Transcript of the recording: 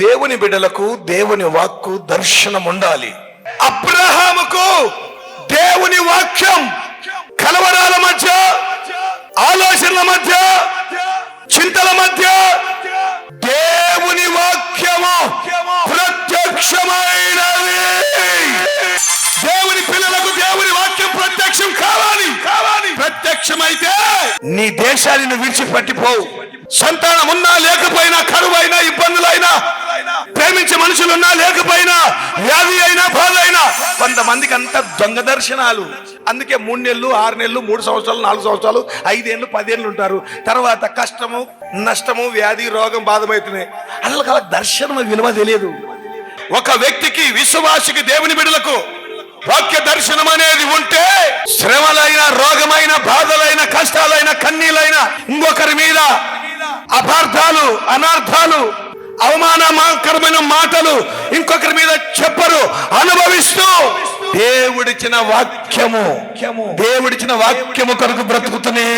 దేవుని బిడ్డలకు దేవుని వాక్కు దర్శనం ఉండాలి అబ్రహాముకు దేవుని వాక్యం కలవరాల మధ్య ఆలోచనల మధ్య చింతల మధ్య దేవుని వాక్యము ప్రత్యక్షమైనది. దేవుని పిల్లలకు దేవుని వాక్యం ప్రత్యక్షం కావాలి. కావాలి ప్రత్యక్షమైతే నీ దేశాన్ని విడిచిపెట్టిపోవు సంతానం ఉన్నా లేకపోయినా కరువైనా మనుషులున్నా లేకపోయినా వ్యాధి అయినా బాధ అయినా కొంతమందికి అంత దొంగ దర్శనాలు. అందుకే మూడు నెలలు ఆరు నెలలు మూడు సంవత్సరాలు నాలుగు సంవత్సరాలు ఐదేళ్ళు పదేళ్ళు ఉంటారు. తర్వాత కష్టము నష్టము వ్యాధి రోగం బాధమవుతున్నాయి. అసలు కల దర్శనం విలువ తెలియదు. ఒక వ్యక్తికి విశ్వాసికి దేవుని బిడలకు వాక్య దర్శనం అనేది ఉంటే శ్రమలైన రోగమైన బాధలైన కష్టాలైన కన్నీలైన ఇంకొకరి మీద అపార్థాలు అనార్థాలు అవమానకరమైన మాటలు ఇంకొకరి మీద చెప్పరు అనుభవిస్తూ దేవుడిచ్చిన వాక్యము దేవుడిచ్చిన వాక్యము కొరకు బ్రతుకుతూనే